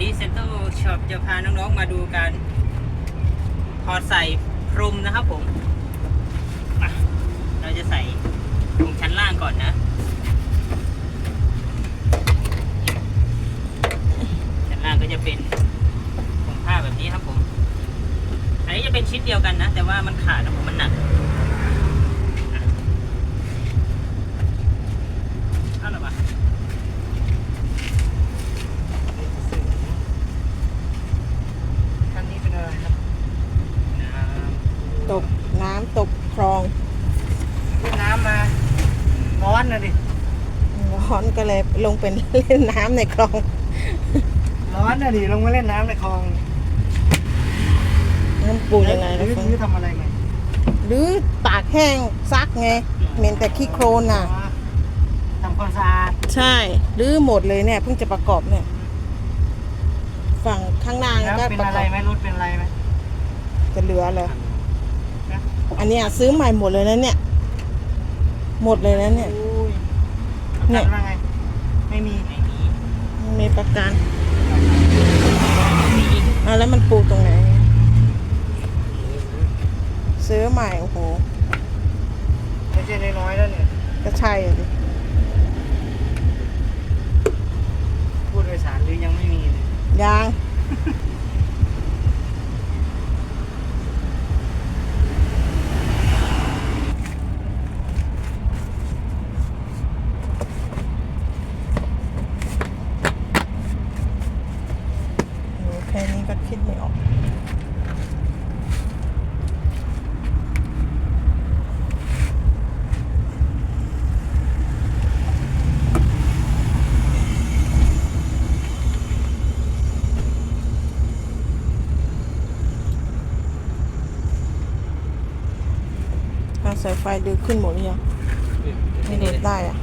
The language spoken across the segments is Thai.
นี้เซ็นเตอร์ช็อปจะพาน้องๆมาดูการถอดใส่พรมนะครับผม เราจะใส่ตรงชั้นล่างก่อนนะ ชั้นล่างก็จะเป็นผมผ้าแบบนี้ครับผม อันนี้จะเป็นชิ้นเดียวกันนะ แต่ว่ามันขาดนะผมมันหนักอะเอาละวะ คันนี้เป็นอะไรครับ น้ ตกน้ำตกคลองเล่นน้ำมาร้อนนะดิ ร้อนก็เลยลงเป็นเล่นน้ำในคลอง ร้อนนะดิลงมาเล่นน้ำในคลองน้ำปูยังไงหนะรือฟังหรือทำอะไรไงหรือตากแห้งซักไงเหม็นแต่ขี้โคลนน่ะอ๋อทำความสะอาดใช่หรือหมดเลยเนี่ยเพิ่งจะประกอบเนี่ย ฝั่งข้างหน้าแล้วก็เป็นประอะกไรอบไหมรถเป็นอะไรไหมจะเหลือเลยนะ อันเนี้ยซื้อใหม่หมดเลยนะเนี่ย หมดเลยนะเนี่ย อุ้ยเนี่ประยกันว่าไง ไม่มีำไม่มีมีประกันอะแล้วมันปูตรงไหน ซื้อใหม่โอ้โหไม่ใช่น้อยๆแล้วเนี่ยก็ใช่อะดิผู้โดยสารหรือยังไม่มีเลยยาง โอ้แค่นี้ก็คิดไม่ออก ทาง สายไฟดึงขึ้นหมดหรือยังไม่ดูดได้อะ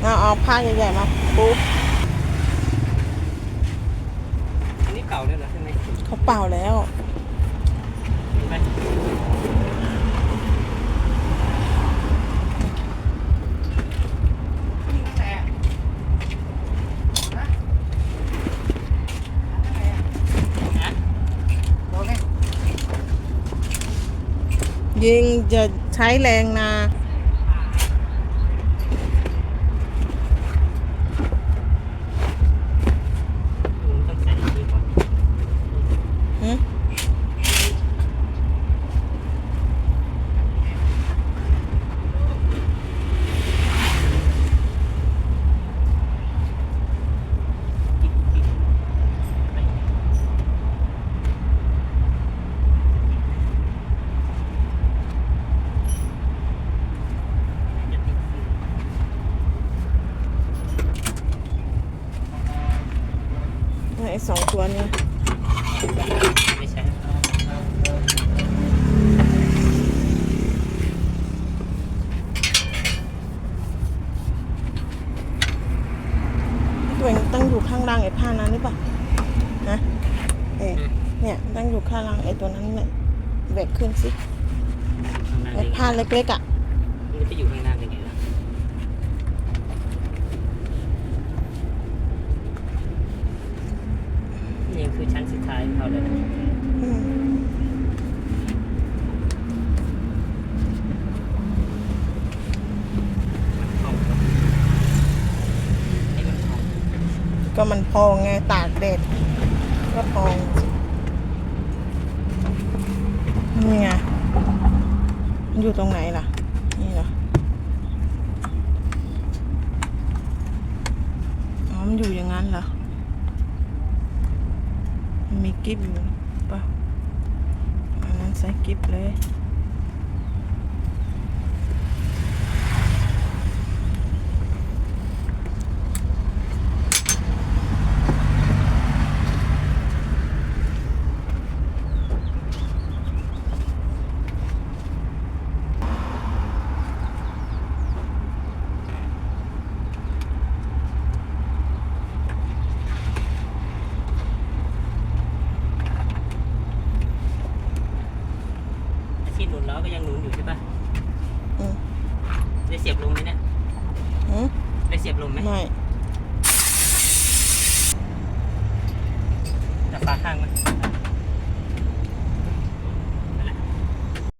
เอาเอาผ้าใหญ่ๆมาปุ๊บอันนี้เก่าแล้วเหรอใช่ไหมเขาเป่าแล้ว เห็นไหมนะ บอกเลย ยิงจะใช้แรงนาองใส่อันนี้ก่อน หึ ติ๊กติ๊กไปจะติ๊กขึ้น ไอ้ สองตัวนี้ไม่ใช่ตัวเองต้องอยู่ข้างล่างไอ้ผ้านั้นหรือเปล่านะเอ๊ะเนี่ยต้องอยู่ข้างล่างไอ้ตัวนั้นเนี่ยแบกขึ้นสิ ข้างหน้าไอ้ได้ไงผ้าเล็กๆอะ มันจะอยู่ข้างหน้าได้ไงล่ะ นี่คือชั้นสุดท้ายของเขาเลยนะก็มันพองไงตากแดดก็พองนี่ไงมันอยู่ตรงไหนล่ะ นี่เหรออ๋อมันอยู่อย่างนั้นเหรอ มีกิฟอยู่ป่ะอันนั้นใส่กิฟเลย ที่หนุนล้อก็ยังหนุนอยู่ใช่ปะอืได้เสียบลมไหมเนี่ยหืมได้เสียบลมไหมไม่จะบปลาข้างไหม